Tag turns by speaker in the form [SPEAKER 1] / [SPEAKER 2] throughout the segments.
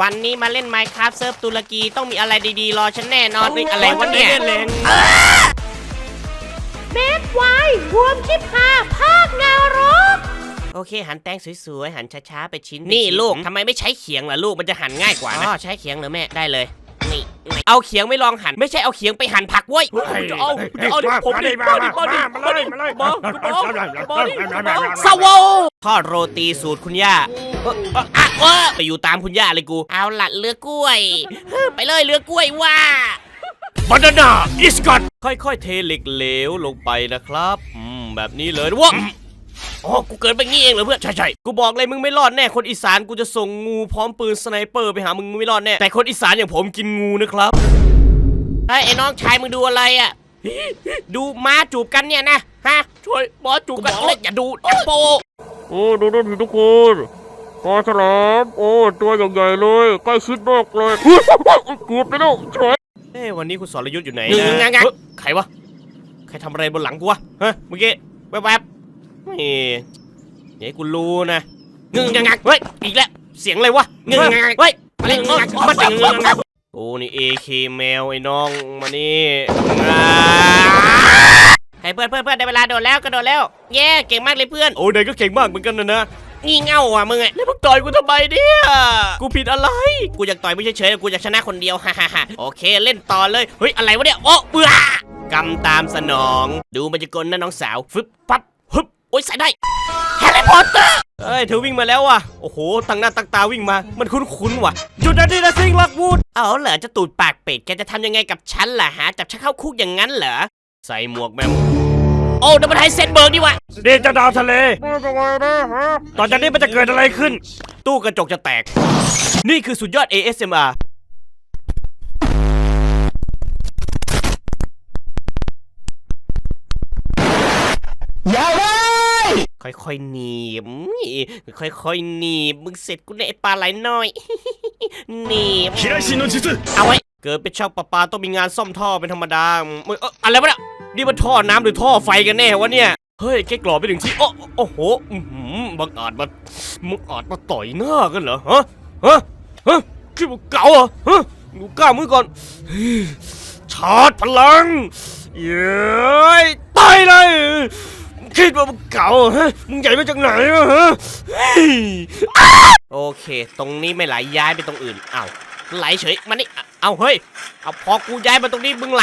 [SPEAKER 1] วันนี้มาเล่น Minecraft เซิร์ฟตุรกีต้องมีอะไรดีๆ รอฉันแน่นอนเฮ้ยอะไรวะเนี่ย
[SPEAKER 2] เบสไวรวมชิพาภาคนรก
[SPEAKER 1] โอเค หันแตงสวยๆ หันช้าๆ ไปชิ้น นี่ลูกทำไมไม่ใช้เขียงล่ะลูกมันจะหั่นง่ายกว่านะอ๋อใช้เขียงเหรอแม่ได้เลย นี่เอาเขียงไม่ลองหั่นไม่ใช่เอาเขียงไปหั่นผักเว้ย
[SPEAKER 3] จะเอาจะเอาดิผมดิ
[SPEAKER 4] มา
[SPEAKER 3] มาดิ
[SPEAKER 4] มา
[SPEAKER 3] มาดิ
[SPEAKER 4] มาเลยมาเลย
[SPEAKER 3] มามามา
[SPEAKER 1] สวอทอดโรตีสูตรคุณย่า เอ้อเอ้ออะเอ้อไปอยู่ตามคุณย่าเลยกู เอาละเรือกล้วย ไปเลยเรือกล้วยว่า
[SPEAKER 3] บานาน่าอิสกัด
[SPEAKER 1] ค่อยๆ เทเหล็กเหลวลงไปนะครับอืมแบบนี้เลยนะวะอ๋อกูเกิดไปงี้เองเหรอเพื่อน
[SPEAKER 3] ใช่ใช่
[SPEAKER 1] กูบอกเลยมึงไม่รอดแน่คนอีสานกูจะส่งงูพร้อมปืนสไนเปอร์ไปหามึงมึงไม่รอดแน่ แต่คนอีสานอย่างผมกินงูนะครับ ไอ้ยไอ้น้องชายมึงดูอะไรอะ ดูม้าจูบกันเนี่ยนะ ฮะ
[SPEAKER 3] ช่วยบอสจู
[SPEAKER 1] กู
[SPEAKER 3] บบกั
[SPEAKER 1] อนกเลยอย่าดูอย่าโป
[SPEAKER 4] โอ้ดูนั่นสิทุกคน ปลาฉลามโอ้ ตัวใหญ่ๆเลยใกล้ชิดมากเลยเฮ้ยเกือบไปแล้วช่วย
[SPEAKER 1] เอ้ยวันนี้คุณสรยุทธ์อยู่ไหน
[SPEAKER 3] งึง
[SPEAKER 1] นะ
[SPEAKER 3] งักงัก
[SPEAKER 1] เฮ้ยใครวะ ใครทำอะไรบนหลังกูวะฮะเมื่อกี้แวบๆนี่เดี๋ยวให้กูรู้นะ
[SPEAKER 3] งึงงักงัก
[SPEAKER 1] เฮ้ยอีกแล้วเสียงอะไรวะ
[SPEAKER 3] งึงงักงัก
[SPEAKER 1] เฮ้ย
[SPEAKER 3] มาเล่น
[SPEAKER 1] งึง
[SPEAKER 3] งั
[SPEAKER 1] งั
[SPEAKER 3] ก
[SPEAKER 1] ก
[SPEAKER 3] งัก
[SPEAKER 1] มา
[SPEAKER 3] มา
[SPEAKER 1] จั
[SPEAKER 3] จั
[SPEAKER 1] ง
[SPEAKER 3] ง
[SPEAKER 1] งึ
[SPEAKER 3] งั
[SPEAKER 1] ง
[SPEAKER 3] ก
[SPEAKER 1] งั
[SPEAKER 3] งั
[SPEAKER 1] ก
[SPEAKER 3] ก
[SPEAKER 1] โอ้นี่ AK แมวไอ้น้องมานี่อ่าให้เพื่อนเพื่อนเพื่อนได้เวลาโดดแล้วกระโดดแล้ว เย้เก่งมากเลยเพื่อน
[SPEAKER 3] โอ้ยนายก็เก่งมากเหมือนกันนะนะ
[SPEAKER 1] งี่เง่าอะมึงอะ
[SPEAKER 3] แล้วมึงต่อยกูทำไมเนี่ยกูผิดอะไร
[SPEAKER 1] กูอยากต่อยไม่เฉยๆกูอยากชนะคนเดียวฮ่าฮ่าโอเคเล่นต่อเลยเฮ้ยอะไรวะเนี่ยโอ้เบื่อกำตามสนอง ดูมันจะกลนะน้องสาวฟึบปั๊บฮึบโอ้ยใส่ได้แฮร์รี่พอตเตอร์เอ้ยเธอวิ่งมาแล้วว่ะโอ้โหตั้งหน้าตั้งตาวิ่งมา มันคุ้นๆว่ะ
[SPEAKER 3] หยุดนะดินะซิงลักวูด
[SPEAKER 1] เอาเหรอจะตูดปากเป็ดแกจะทำยังไงกับฉันล่ะฮะจับฉันเข้าคุกอย่างนั้นเหรอใส่หมวกแมว โอ้ดับเบิลไฮเซนเบิร์กดีวะ
[SPEAKER 3] เดนเจะดาวทะเล
[SPEAKER 4] ไม่เป็นไรนะฮะ
[SPEAKER 3] ตอนจากนี้มันจะเกิดอะไรขึ้น
[SPEAKER 1] ตู้กระจกจะแตก นี่คือสุดยอด ASMR
[SPEAKER 4] อย่าเลย
[SPEAKER 1] ค่อยๆหนีบค่อยๆหนีบมึงเสร็จกูเนี่ยไอ้ปลาไหลน้อยหนีบ
[SPEAKER 3] คิราชินโนจิสึ
[SPEAKER 1] เอาไว้ เกิดเป็นช่างประปาต้องมีงานซ่อมท่อเป็นธรรมดามึงเอ้ออะไรวะเนี่ย นี่มันท่อน้ำหรือท่อไฟกันแน่วะเนี่ย เฮ้ยแกกรอบไปถึงที่โอ้โอ้โหอื้อหือบังอาจมามึงอาจมาต่อยหน้ากันเหรอฮะฮะฮะคิดว่าเก่าเหรอฮะดูกล้ามือก่อนชาร์จพลังเย้ยตายเลยคิดว่ามึงเก่าฮะมึงใหญ่มาจากไหนอะฮะโอเค ตรงนี้ไม่ไหลย้ายไปตรงอื่นอ้าวไหลเฉยมานี่เอาเฮ้ยเอาพอกูย้ายมาตรงนี้มึงไหล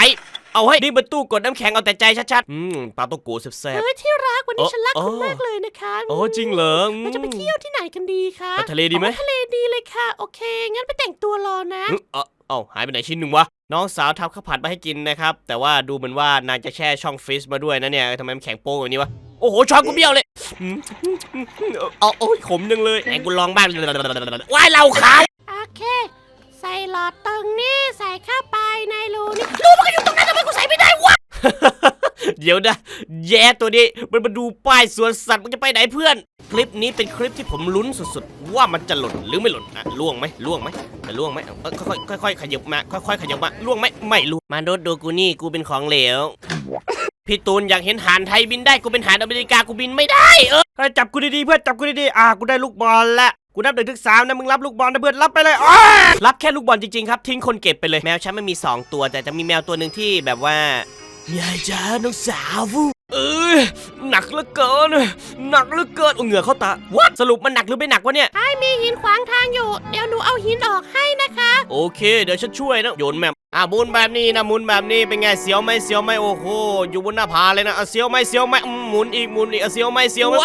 [SPEAKER 1] เอาเฮ้ยนี่มันตู้กดน้ำแข็งเอาแต่ใจชัดๆ อืมปลาโตโกแซ่บ
[SPEAKER 2] เฮ้ยที่รักวันนี้
[SPEAKER 1] เออ
[SPEAKER 2] ฉันรักคุณ
[SPEAKER 1] เออ
[SPEAKER 2] มากเลยนะคะ
[SPEAKER 1] ๆ โอ้จริงเหรออืม
[SPEAKER 2] เราจะไปเที่ยวที่ไหนกันดีคะ
[SPEAKER 1] ไปทะเลดีไหม
[SPEAKER 2] อ๋อทะเลดีเลยค่ะ โอเค งั้นไปแต่งตัวรอนะ
[SPEAKER 1] อืมเอ้าเอ้าหายไปไหนชิ้นหนึ่งวะ น้องสาวทำข้าวผัดมาให้กินนะครับ แต่ว่าดูเหมือนว่านางจะแช่ช่องฟรีซมาด้วยนะเนี่ยทำไมมันแข็งโป้งแบบนี้วะ โอ้โหช้อนกูเบี้ยวเลยอืมเอาโอ้ยขมจังเลยไหนกูลองบ้างว้ายเราขาว
[SPEAKER 2] โอเค ใส่หลอดตรงนี้ ใส่เข้าไปในรูนี่รูมันก็อยู่ตรงนั้นทำ ไมกูใส่ไม่ได้วะ
[SPEAKER 1] เดี๋ยวนะ แย่ตัวนี้มันมาดูป้ายสวนสัตว์มันจะไปไหนเพื่อน คลิปนี้เป็นคลิปที่ผมลุ้นสุดๆ ว่ามันจะหล่นหรือไม่หล่นอะล่วงไหมล่วงไหมจะล่วงไหมเออค่อยๆค่อยๆขยับมาค่อยๆขยับมาล่วงไหมไม่ล่วงมาโดดดูกูนี่กูเป็นของเหลวพี่ตูนอยากเห็นหานไทยบินได้กูเป็นหานอเมริกากูบินไม่ได้เออ
[SPEAKER 3] เฮ้ยจับกูดีๆเพื่อนจับกูดีๆอ่ากูได้ลูกบอลละ กูนับหนึ่งถึงสามนะมึงรับลูกบอลนะเพื่อนรับไปเลยอ้า
[SPEAKER 1] รับแค่ลูกบอลจริงๆครับทิ้งคนเก็บไปเลยแมวฉันไม่มี 2 ตัว แต่จะมีแมวตัวหนึ่งที่แบบว่ายายจ้าน้องสาวเออหนักเหลือเกิน หนักเหลือเกินโอ้เหงื่อเข้าตาวัดสรุปมันหนักหรือไม่หนักวะเนี่ย
[SPEAKER 2] ไอ้มีหินขวางทางอยู่ เดี๋ยวหนูเอาหินออกให้นะคะ
[SPEAKER 1] โอเค เดี๋ยวฉันช่วยนะโยนแมมอะหมุนแบบนี้นะหมุนแบบนี้เป็นไงเสียวไหมเสียวไหมโอ้โหอยู่บนหน้าผาเลยนะอะเสียวไหมเสียวไหมอืมหมุนอีกหมุนอีกอะเสียวไหมเสียวไหม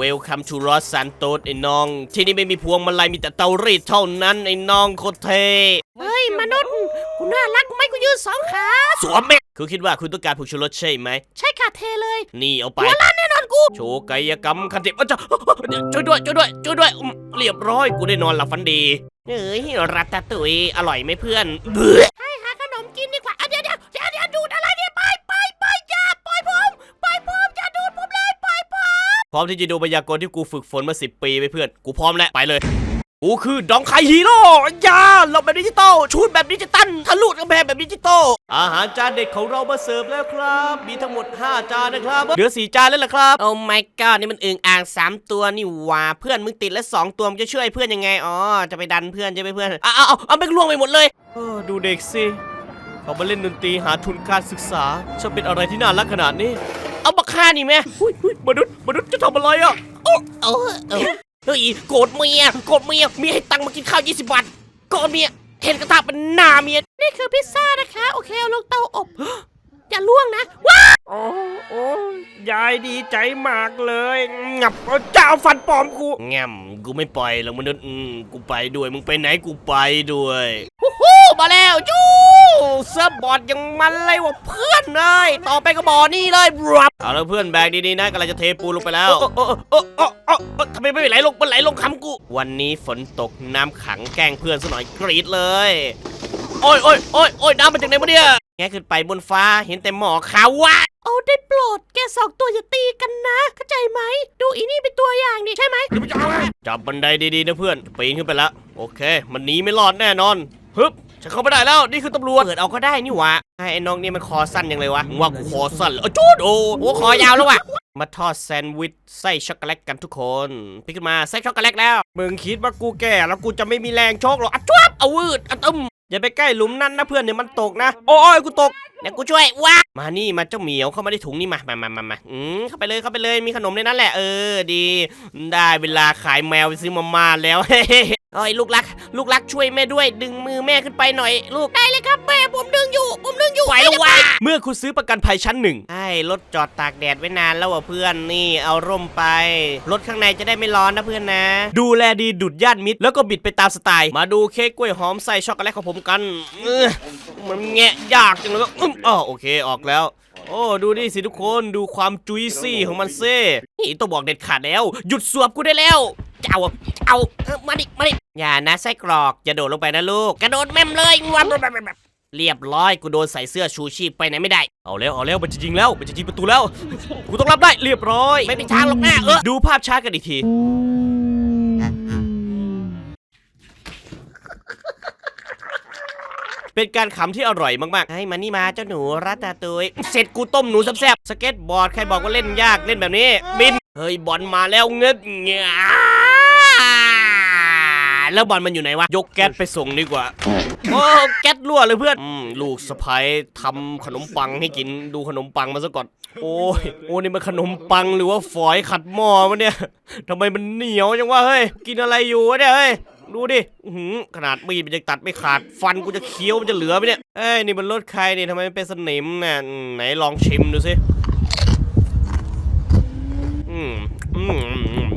[SPEAKER 1] Welcome to Los Santos ไอ้น้อง ที่นี่ไม่มีพวงมาลัยมีแต่เตารีดเท่านั้นไอ้น้องโคตรเท
[SPEAKER 2] เฮ้ย มนุษย์กูน่ารักไหมกูยืนสองขา
[SPEAKER 1] สวมแม่คุณคิดว่าคุณต้องการผงชูรสใช่ไหม
[SPEAKER 2] ใช่ค่ะเทเลย
[SPEAKER 1] นี่เอาไป
[SPEAKER 2] หัวล้านแน่นอนกู
[SPEAKER 1] โชว์กายกรรมคันเทพอ้าวจ้ะช่วยด้วยช่วยด้วยช่วยด้วยอืมเรียบร้อยกูได้นอนหลับฝันดีเฮ้ยรัตตาตุยอร่อยไหมเพื่อนเบื่อ
[SPEAKER 2] ให้
[SPEAKER 1] พร้อมที่จะดูพยากรณ์ที่กูฝึกฝนมาสิปีไปเพื่อน กูพร้อมแล้ว ไปเลย กูคือดองไคฮีโร่ยาหลบแบบดิจิตอลชุดแบบดิจิตัลทะลุกำแพงแบบดิจิตอลอาหารจานเด็ดของเรามาเสิร์ฟแล้วครับ มีทั้งหมด 5 จานนะครับ เหลือ 4 จานแล้วล่ะครับ โอ้ my god นี่มันอึ่งอ่าง 3 ตัวนี่หว่าเพื่อนมึงติดแล้ว2ตัวมึงจะช่วยเพื่อนยังไง อ๋อ จะไปดันเพื่อนจะไปเพื่อนเอาเอาเอาเอาไปล่วงไปหมดเลยเออดูเด็กสิเขามาเล่นดนตรีหาทุนการศึกษาจะเป็นอะไรที่น่ารักขนาดนี้ เอาบักฆ่านี่แม่หุ้ยหุ้ยมนุษย์มนุษย์จะ ทำอะไรอะ
[SPEAKER 2] โอ้เออเออเฮ้ยโกรธเมียโกรธเมียเมียให้ตังค์มากินข้าว20บาทโกรธเมียเห็นกระทะเป็นหน้าเมียนี่คือพิซซ่านะคะ โอเคเอาลงเตาอบ อย่าล่วงนะว้า
[SPEAKER 3] โอ้โอ้ยายดีใจมากเลยงับเอาเจ้าฟันปลอมกู
[SPEAKER 1] แง่มกูไม่ไปหรอกมนุษย์อืมกูไปด้วยมึงไปไหนกูไปด้วย
[SPEAKER 2] ฮู้ มาแล้วจู้เซิร์ฟบอร์ดยังมันเลยว่ะเพื่อนเลยต่อไปก็บอร์นี่เลยบรับ
[SPEAKER 1] เอาแล้วเพื่อนแบกดีๆนะกำลังจะเทปูนลงไปแล้ว
[SPEAKER 2] โอ้โอ้โอ้โอ้โอ้โอ้ทำไมไม่ไหลลงมันไหลลงคำกู
[SPEAKER 1] วันนี้ฝนตกน้ำขังแกล้งเพื่อนซะหน่อยกรีดเลย โอ้ยโอ้ยโอ้ยโอ้ยน้ำมาจากไหนมาเนี่ยแงขึ้นไปบนฟ้าเห็นแต่หมอกขาววะ
[SPEAKER 2] โอ้ได้โปรดแกสองตัวอย่าตีกันนะ เข้าใจไหม ดูอีนี่เป็นตัวอย่างดิใช่ไหม
[SPEAKER 1] จับบันไดดีๆนะเพื่อนปีนขึ้นไปแล้วโอเค มันหนีไม่รอดแน่นอนฮึบ จะเข้าไม่ได้แล้วนี่คือตำรวจเปิดเอาก็ได้นี่หวะไอ้น้องนี่มันคอสั้นยังเลยวะมึงว่ากูคอสั้นเหรอจูดโอ้โหคอยาวแล้ววะมาทอดแซนด์วิชไส้ช็อกโกแลตกันทุกคนพลิกขึ้นมาไส้ช็อกโกแลตแล้ว
[SPEAKER 3] มึงคิดว่ากูแก่แล้วกูจะไม่มีแรงโชกหรออะ
[SPEAKER 2] จ้วบเอาวืดเอาตึม
[SPEAKER 3] อย่าไปใกล้หลุมนั้นนะเพื่อนเดี๋ยวมันตกนะ โอ้ยกูตก
[SPEAKER 2] เดี๋ยวกูช่วยว้า
[SPEAKER 1] มานี่มาเจ้าเหมียวเข้ามาในถุงนี่มามามามามาอืมเข้าไปเลยเข้าไปเลยมีขนมในนั้นแหละเออดี ได้เวลาขายแมวไปซื้อมาม่าแล้ว
[SPEAKER 2] โอ้ยลูกรัก ลูกรักช่วยแม่ด้วย ดึงมือแม่ขึ้นไปหน่อยลูก ได้เลยครับแม่ผมดึงอยู่ ผมดึงอยู่
[SPEAKER 1] ไหวแล้ววะเมื่อคุณซื้อประกันภัยชั้นหนึ่งใช่รถจอดตากแดดไว้นานแล้วว่ะเพื่อนนี่เอาร่มไป รถข้างในจะได้ไม่ร้อนนะเพื่อนนะ ดูแลดีดุดญาติมิตรแล้วก็บิดไปตามสไตล์ มาดูเค้กกล้วยหอมใส่ช็อกโกแลตของผมกันเออมันแงะยากจังเลยก็อื้ออ๋อโอเคออกแล้ว โอ้ดูนี่สิทุกคนดูความจุยซี่ของมันเซ่นี่ต้องบอกเด็ดขาดแล้ว หยุดสวบกูได้แล้วเจ้าเอาเออมาดิมาดิ อย่านะไส้กรอกอย่าโดดลงไปนะลูก
[SPEAKER 2] กระโดดแม่มเลยงวบ
[SPEAKER 1] เรียบร้อยกูโดนใส่เสื้อชูชีพไปไหนไม่ได้ เอาแล้วเอาแล้วมันจะยิงแล้วมันจะยิงประตูแล้วกูต้องรับได้เรียบร้อย
[SPEAKER 2] ไม่มีทางหรอกหน้าเออ
[SPEAKER 1] ดูภาพช้ากันอีกทีเป็นการขำที่อร่อยมากๆ ให้มานี่มาเจ้าหนูรัตตาตุยเสร็จกูต้มหนูแซ่บๆสเก็ตบอร์ดใครบอกว่าเล่นยากเล่นแบบนี้ บิน เฮ้ยบอลมาแล้วเงึดเงี้ย แล้วบอลมันอยู่ไหนวะ ยกแก๊สไปส่งดีกว่า โอ้แก๊สรั่วเลยเพื่อน อืมลูกสะพ้ยทำขนมปังให้กินดูขนมปังมาซะก่อน โอ้ยโอ้นี่มันขนมปังหรือว่าฝอยขัดหม้อวะเนี่ยทำไมมันเหนียวจังวะเฮ้ย กินอะไรอยู่วะเนี่ยเฮ้ยดูดิอื้อหือขนาดมีดมันยังตัดไม่ขาด ฟันกูจะเคี้ยวมันจะเหลือไหมเนี่ย เอ้ยนี่มันรถใครนี่ทำไมมันเป็นสนิมเนี่ยอืมไหนลองชิมดูสิ อืมอืมอืม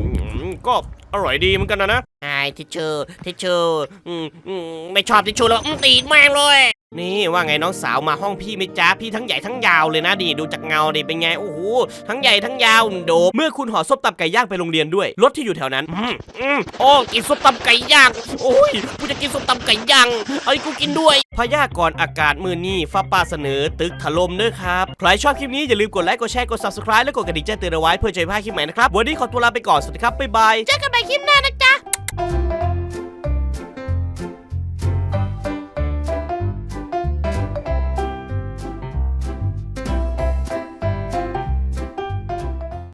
[SPEAKER 1] อืมก็อร่อยดีเหมือนกันนะนะ
[SPEAKER 2] ไอ้ทิชชอร์ทิชชอร์อืมอืมไม่ชอบทิชชอร์แล้วอืมตีแม่งเลย
[SPEAKER 1] นี่ว่าไงน้องสาวมาห้องพี่ไหม่จ้าพี่ทั้งใหญ่ทั้งยาวเลยนะดีดูจากเงาดิเป็นไงโอ้โหทั้งใหญ่ทั้งยาวโดบเมื่อคุณห่อส้มตำไก่ย่างไปโรงเรียนด้วยรถที่อยู่แถวนั้น
[SPEAKER 2] อืมอืมโอ้กินส้มตำไก่ย่างโอ้ยกูจะกินส้มตำไก่ย่างเอาให้กูกินด้วย
[SPEAKER 1] พยากรณ์อากาศมือนี้ฟ้าป่าเสนอตึกถล่มเด้อครับใครชอบคลิปนี้อย่าลืมกดไลค์กดแชร์กด subscribe และกดกระดิ่งแจ้งเตือนเอาไว้เพื่อจะไม่พลาดคลิปใหม่นะครับวันนี้ขอตัวลาไปก่อนสวัสดีครับบ๊ายบาย
[SPEAKER 2] เจอกันใหม่คลิปหน้านะจ๊ะ